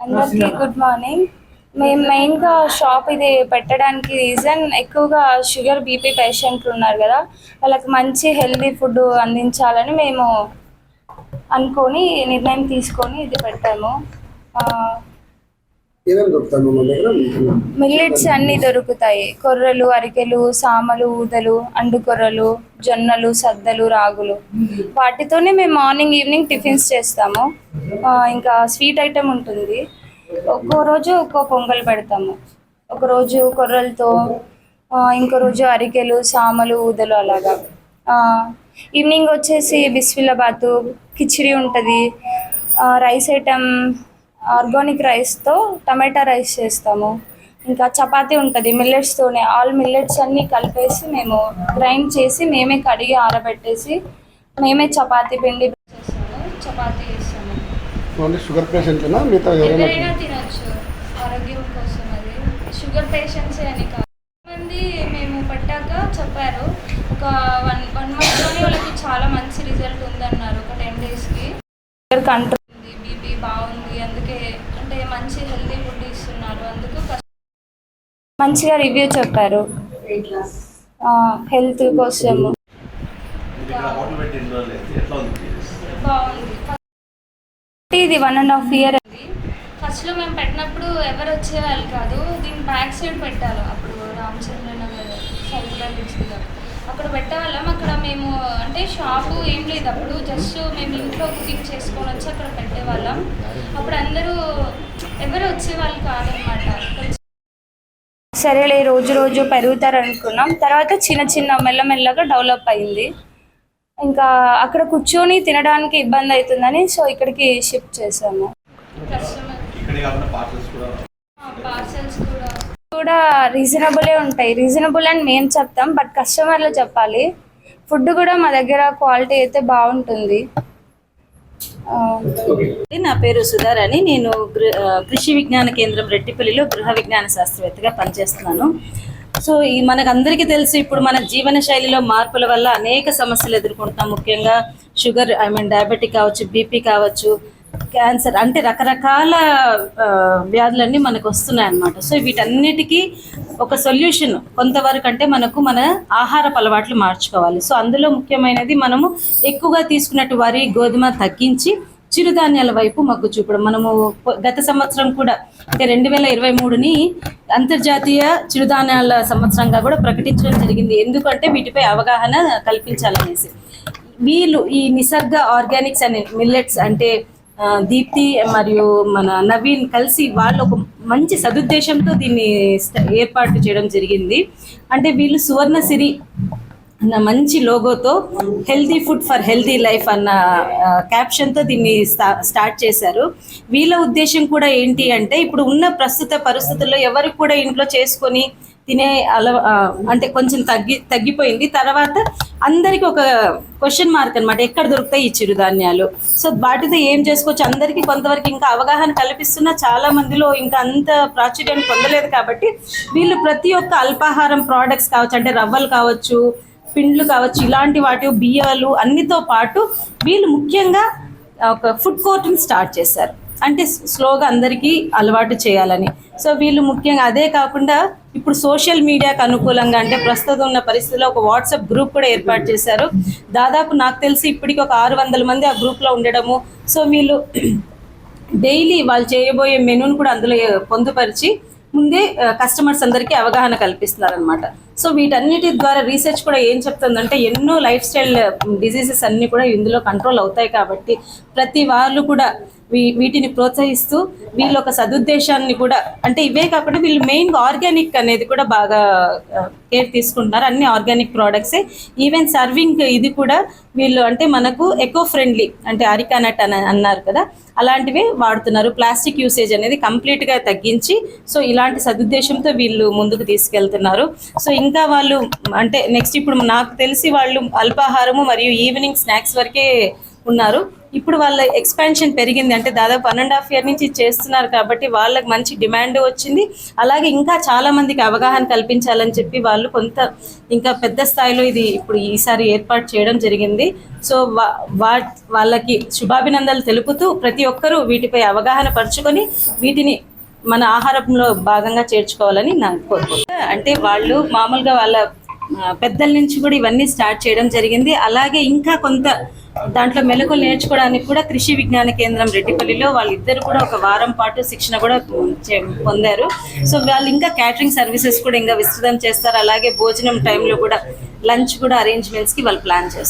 అందరికీ good morning మేము మెయిన్గా షాప్ ఇది పెట్టడానికి రీజన్ ఎక్కువగా షుగర్ బీపీ పేషెంట్లు ఉన్నారు కదా వాళ్ళకి మంచి హెల్దీ ఫుడ్ అందించాలని మేము అనుకొని నిర్ణయం తీసుకొని ఇది పెట్టాము ఏమేమి దొరుకుతాయి మన దగ్గర మిల్లెట్స్ అన్నీ దొరుకుతాయి. కొర్రలు అరికెలు సామలు ఊదలు అండు కొర్రలు జొన్నలు సద్దలు రాగులు. వాటితోనే మేము మార్నింగ్ ఈవినింగ్ టిఫిన్స్ చేస్తాము. ఇంకా స్వీట్ ఐటెం ఉంటుంది. ఒక్కో రోజు ఒక్కో పొంగల్ పెడతాము. ఒక రోజు కొర్రలతో ఇంకో రోజు అరికెలు సామలు ఊదలు అలాగా. ఈవినింగ్ వచ్చేసి బిస్మిల్లాబాతు కిచిడి ఉంటుంది. రైస్ ఐటెం ఆర్గానిక్ రైస్తో టమాటా రైస్ చేస్తాము. ఇంకా చపాతీ ఉంటుంది మిల్లెట్స్తోనే. ఆల్ మిల్లెట్స్ అన్నీ కలిపేసి మేము గ్రైండ్ చేసి మేమే కడిగి ఆరబెట్టేసి మేమే చపాతీ పిండి చేస్తాము చపాతీ చేస్తాము. ఓన్లీ షుగర్ పేషెంట్నా మిగతా ఎవరైనా తినొచ్చు. ఆరోగ్యం కోసం అది. షుగర్ పేషెంట్స్ అని కాదు. మంది మేము పట్టాక చెప్పారు. ఒక వన్ వన్ మంత్లోనే వాళ్ళకి చాలా మంచి రిజల్ట్ ఉందన్నారు. ఒక టెన్ డేస్కి. కంట్రోల్ అందుకే అంటే మంచి హెల్దీ ఫుడ్ ఇస్తున్నారు. అందుకు మంచిగా రివ్యూ చెప్పారు. హెల్త్ కోసము? బాగుంది. ఇది వన్ అండ్ హాఫ్ ఇయర్ అది ఫస్ట్లో మేము పెట్టినప్పుడు ఎవరు వచ్చేవాళ్ళు కాదు. దీని బ్యాక్ సైడ్ పెట్టాలి అప్పుడు రామచంద్ర నగర్ సర్కులర్ డిస్ట్రిక్ట్ అక్కడ పెట్టేవాళ్ళం. అక్కడ మేము అంటే షాపు ఏం లేదు అప్పుడు. జస్ట్ మేము ఇంట్లో కుకింగ్ చేసుకొని వచ్చి అక్కడ పెట్టేవాళ్ళం. అప్పుడు అందరూ ఎవరు వచ్చేవాళ్ళు కాదనమాట. సరేలే రోజు రోజు పెరుగుతారు అనుకున్నాం. తర్వాత చిన్న చిన్న మెల్లమెల్లగా డెవలప్ అయింది. ఇంకా అక్కడ కూర్చొని తినడానికి ఇబ్బంది అవుతుందని సో ఇక్కడికి షిఫ్ట్ చేసాము. ఇక్కడే కాకుండా పార్సల్స్ కూడా పార్సల్స్ కూడా కూడా రీజనబులే ఉంటాయి. రీజనబుల్ అని మేము చెప్తాం బట్ కస్టమర్లు చెప్పాలి. ఫుడ్ కూడా మా దగ్గర క్వాలిటీ అయితే బాగుంటుంది. నా పేరు సుధారాణి నేను కృషి విజ్ఞాన కేంద్రం రెట్టిపల్లిలో గృహ విజ్ఞాన శాస్త్రవేత్తగా పనిచేస్తున్నాను. సో ఈ మనకందరికీ తెలుసు ఇప్పుడు మన జీవన శైలిలో మార్పుల వల్ల అనేక సమస్యలు ఎదుర్కొంటున్నాం. ముఖ్యంగా షుగర్ ఐ మీన్ డయాబెటిక్ కావచ్చు బీపీ కావచ్చు క్యాన్సర్ అంటే రకరకాల వ్యాధులన్నీ మనకు వస్తున్నాయి అన్నమాట సో వీటన్నిటికీ ఒక సొల్యూషన్ కొంతవరకు అంటే మనకు మన ఆహారపు అలవాట్లు మార్చుకోవాలి. సో అందులో ముఖ్యమైనది మనము ఎక్కువగా తీసుకున్నట్టు వరి గోధుమ తగ్గించి చిరుధాన్యాల వైపు మగ్గు చూపడం. మనము గత సంవత్సరం కూడా అంటే రెండు వేల ఇరవై మూడుని అంతర్జాతీయ చిరుధాన్యాల సంవత్సరంగా కూడా ప్రకటించడం జరిగింది. ఎందుకంటే వీటిపై అవగాహన కల్పించాలనేసి. వీళ్ళు ఈ నిసర్గ ఆర్గానిక్స్ అనే మిల్లెట్స్ అంటే దీప్తి మరియు మన నవీన్ కలిసి వాళ్ళు ఒక మంచి సదుద్దేశంతో దీన్ని ఏర్పాటు చేయడం జరిగింది. అంటే వీళ్ళు సువర్ణసిరి అన్న మంచి లోగోతో healthy food for healthy life అన్న క్యాప్షన్తో దీన్ని స్టా- స్టార్ట్ చేశారు. వీళ్ళ ఉద్దేశం కూడా ఏంటి అంటే ఇప్పుడు ఉన్న ప్రస్తుత పరిస్థితుల్లో ఎవరికి కూడా ఇంట్లో చేసుకొని తినే అలవ అంటే కొంచెం తగ్గి తగ్గిపోయింది. తర్వాత అందరికి ఒక క్వశ్చన్ మార్క్ అనమాట ఎక్కడ దొరుకుతాయి ఈ చిరుధాన్యాలు? సో వాటితో ఏం చేసుకోవచ్చు? అందరికీ కొంతవరకు ఇంకా అవగాహన కల్పిస్తున్నా చాలా మందిలో ఇంకా అంత ప్రాచుర్యాన్ని పొందలేదు కాబట్టి వీళ్ళు ప్రతి ఒక్క అల్పాహారం ప్రోడక్ట్స్ కావచ్చు అంటే రవ్వలు కావచ్చు పిండ్లు కావచ్చు ఇలాంటి వాటి బియ్యాలు అన్నితో పాటు వీళ్ళు ముఖ్యంగా ఒక ఫుడ్ కోర్ట్ని స్టార్ట్ చేశారు. అంటే స్లోగా అందరికీ అలవాటు చేయాలని. సో వీళ్ళు ముఖ్యంగా అదే కాకుండా ఇప్పుడు సోషల్ మీడియాకు అనుకూలంగా అంటే ప్రస్తుతం ఉన్న పరిస్థితిలో ఒక వాట్సాప్ గ్రూప్ కూడా ఏర్పాటు చేశారు. దాదాపు నాకు తెలిసి ఇప్పటికి ఒక ఆరు వందల మంది ఆ గ్రూప్లో ఉండడము. సో వీళ్ళు డైలీ వాళ్ళు చేయబోయే మెనూని కూడా అందులో పొందుపరిచి ముందే కస్టమర్స్ అందరికీ అవగాహన కల్పిస్తున్నారనమాట సో వీటన్నిటి ద్వారా రీసెర్చ్ కూడా ఏం చెప్తుందంటే ఎన్నో లైఫ్ స్టైల్ డిసీజెస్ అన్నీ కూడా ఇందులో కంట్రోల్ అవుతాయి కాబట్టి ప్రతి వాళ్ళు కూడా వీటిని ప్రోత్సహిస్తూ వీళ్ళు ఒక సదుద్దేశాన్ని కూడా అంటే ఇవే కాకుండా వీళ్ళు మెయిన్గా ఆర్గానిక్ అనేది కూడా బాగా కేర్ తీసుకుంటున్నారు. అన్ని ఆర్గానిక్ ప్రోడక్ట్సే ఈవెన్ సర్వింగ్ ఇది కూడా వీళ్ళు అంటే మనకు ఎకో ఫ్రెండ్లీ అంటే అరికానట్ అని అన్నారు కదా. అలాంటివే వాడుతున్నారు. ప్లాస్టిక్ యూసేజ్ అనేది కంప్లీట్గా తగ్గించి సో ఇలాంటి సదుద్దేశంతో వీళ్ళు ముందుకు తీసుకెళ్తున్నారు. సో ఇంకా వాళ్ళు అంటే నెక్స్ట్ ఇప్పుడు నాకు తెలిసి వాళ్ళు అల్పాహారము మరియు ఈవినింగ్ స్నాక్స్ వరకే ఉన్నారు. ఇప్పుడు వాళ్ళ ఎక్స్పాన్షన్ పెరిగింది. అంటే దాదాపు వన్ అండ్ హాఫ్ ఇయర్ నుంచి చేస్తున్నారు కాబట్టి వాళ్ళకి మంచి డిమాండ్ వచ్చింది. అలాగే ఇంకా చాలా మందికి అవగాహన కల్పించాలని చెప్పి వాళ్ళు కొంత ఇంకా పెద్ద స్థాయిలో ఇది ఇప్పుడు ఈసారి ఏర్పాటు చేయడం జరిగింది. సో వా- వా వాళ్ళకి శుభాభినందనలు తెలుపుతూ ప్రతి ఒక్కరూ వీటిపై అవగాహన పరుచుకొని వీటిని మన ఆహారంలో భాగంగా చేర్చుకోవాలని నా కోరుకుంటా అంటే వాళ్ళు మామూలుగా వాళ్ళ పెద్దల నుంచి కూడా ఇవన్నీ స్టార్ట్ చేయడం జరిగింది. అలాగే ఇంకా కొంత దాంట్లో మెలకులు నేర్చుకోవడానికి కూడా కృషి విజ్ఞాన కేంద్రం రెడ్డిపల్లిలో వాళ్ళిద్దరు కూడా ఒక వారం పాటు శిక్షణ కూడా పొందారు. సో వాళ్ళు ఇంకా క్యాటరింగ్ సర్వీసెస్ కూడా ఇంకా విస్తృతం చేస్తారు. అలాగే భోజనం టైంలో కూడా లంచ్ కూడా అరేంజ్మెంట్స్కి వాళ్ళు ప్లాన్ చేస్తారు.